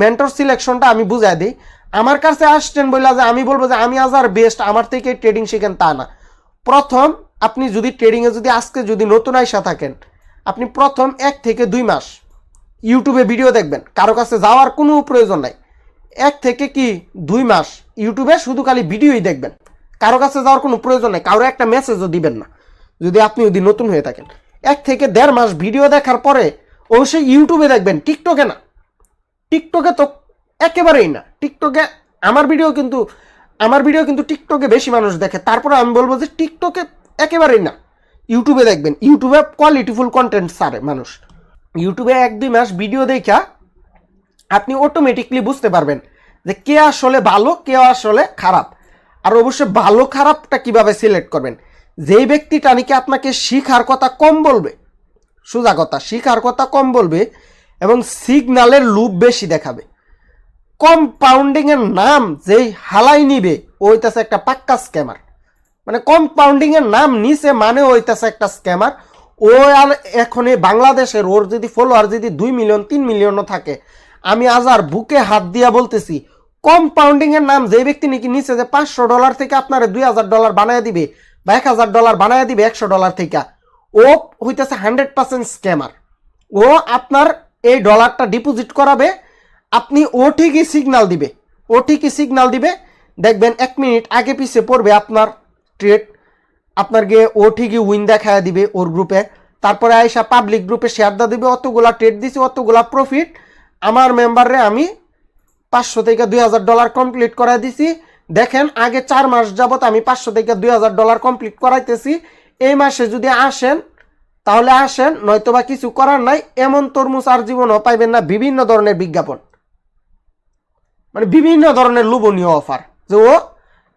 Mentor সিলেকশনটা আমি বুঝাই দিই। আমার কাছে আসছেন বলে যে আমি বলব যে আমি আজ আর বেস্ট আমার থেকে ট্রেডিং শিখেন তা না। প্রথম আপনি যদি ট্রেডিংয়ে যদি আজকে যদি নতুন আইসা থাকেন, আপনি প্রথম এক থেকে দুই মাস ইউটিউবে ভিডিও দেখবেন। কারও কাছে যাওয়ার কোনো প্রয়োজন নাই। এক থেকে কি দুই মাস ইউটিউবে শুধু খালি ভিডিওই দেখবেন। কারও কাছে যাওয়ার কোনো প্রয়োজন নেই। কারও একটা মেসেজও দিবেন না, যদি আপনি যদি নতুন হয়ে থাকেন। এক থেকে দেড় মাস ভিডিও দেখার পরে অবশ্যই ইউটিউবে দেখবেন। টিকটকে না। টিকটকে তো একেবারেই না। টিকটকে আমার ভিডিও কিন্তু আমার ভিডিও কিন্তু টিকটকে বেশি মানুষ দেখে। তারপরে আমি বলব যে টিকটকে একেবারেই না। ইউটিউবে দেখবেন। ইউটিউবে কোয়ালিটিফুল কন্টেন্ট সারে মানুষ। ইউটিউবে এক দুই মাস ভিডিও দেখা আপনি অটোমেটিকলি বুঝতে পারবেন যে কে আসলে ভালো, কে আসলে খারাপ। আর অবশ্যই ভালো, খারাপটা কীভাবে সিলেক্ট করবেন? যেই ব্যক্তিটা নাকি আপনাকে শিখার কথা কম বলবে, সোজা কথা, শিখার কথা কম বলবে এবং সিগনালের লুপ বেশি দেখাবে। কম্পাউন্ডিং এর নাম যেই হালাই নিবে, ওইটাছে একটা পাক্কা স্ক্যামার। মানে কম্পাউন্ডিং এর নাম নিচে মানে ওইটাছে একটা স্ক্যামার। ও আর এখন এই বাংলাদেশের, ওর যদি ফলোয়ার যদি দুই মিলিয়ন, তিন মিলিয়নও থাকে, আমি আজ আর বুকে হাত দিয়া বলতেছি কম্পাউন্ডিং এর নাম যে ব্যক্তি নাকি নিচে যে পাঁচশো ডলার থেকে আপনার দুই হাজার ডলার বানায় দিবে, বা এক হাজার ডলার বানায় দিবে একশো ডলার থেকে, ও হইতেছে হান্ড্রেড পার্সেন্ট স্ক্যামার ও আপনার এই ডলারটা ডিপোজিট করাবে, আপনি ও ঠিকই সিগনাল দিবে। ও ঠিকই সিগনাল দিবে, দেখবেন এক মিনিট আগে পিছে পড়বে আপনার ট্রেড আপনার গিয়ে ও ঠিকই উইন দেখায় দিবে ওর গ্রুপে তারপরে আইসা পাবলিক গ্রুপে শেয়ার দা দিবে, অতগুলা ট্রেড দিছি, অতগুলা প্রফিট আমার মেম্বারে আমি পাঁচশো থেকে দুই হাজার ডলার কমপ্লিট করাই দিছি। দেখেন, আগে চার মাস যাবত আমি পাঁচশো থেকে দুই হাজার ডলার কমপ্লিট করাইতেছি। এই মাসে যদি আসেন তাহলে আসেন, নয়তোবা কিছু করার নাই, এমন তরমুজ আর জীবনও পাইবেন না বিভিন্ন ধরনের বিজ্ঞাপন। মানে বিভিন্ন ধরনের লোভনীয় অফার যে ও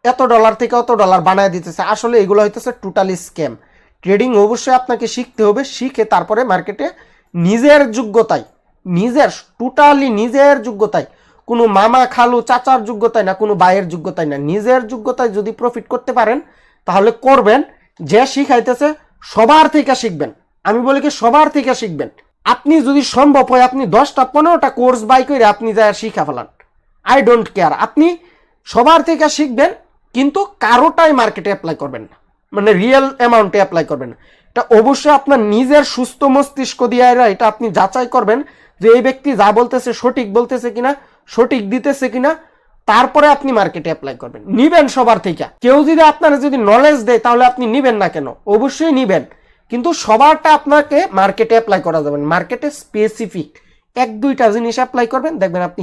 এত ডলার থেকে অত ডলার বানায় দিতেছে, আসলে এগুলো হইতেছে টোটালি স্ক্যাম ট্রেডিং অবশ্যই আপনাকে শিখতে হবে, শিখে তারপরে মার্কেটে নিজের যোগ্যতায়, নিজের টোটালি নিজের যোগ্যতায়, কোনো মামা খালু চাচার যোগ্যতায় না, কোনো ভাইয়ের যোগ্যতায় না, নিজের যোগ্যতায় যদি প্রফিট করতে পারেন, তাহলে করবেন, যে শিখাইতেছে সবার থেকে শিখবেন। আমি বলি কি, সবার থেকে শিখবেন। আপনি যদি সম্ভব হয়, আপনি দশটা, পনেরোটা কোর্স বাই করে আপনি যায় শিখা ফেলান। আই ডোন্ট কেয়ার আপনি সবার থেকে শিখবেন, কিন্তু কারোটাই মার্কেটে অ্যাপ্লাই করবেন না। মানে রিয়েল অ্যামাউন্টে অ্যাপ্লাই করবেন এটা অবশ্যই আপনার নিজের সুস্থ মস্তিষ্ক দিয়ে এটা আপনি যাচাই করবেন যে এই ব্যক্তি যা বলতেছে সঠিক বলতেছে কিনা, সঠিক দিতেছে কিনা, তারপরে আপনি মার্কেটে অ্যাপ্লাই করবেন। নিবেন সবার থেকে। কেউ যদি আপনার যদি নলেজ দেয়, তাহলে আপনি নিবেন না কেন? অবশ্যই নিবেন। কিন্তু সবারটা আপনাকে মার্কেটে অ্যাপ্লাই করা যাবে মার্কেটে স্পেসিফিক এক দুইটা জিনিস অ্যাপ্লাই করবেন, দেখবেন আপনি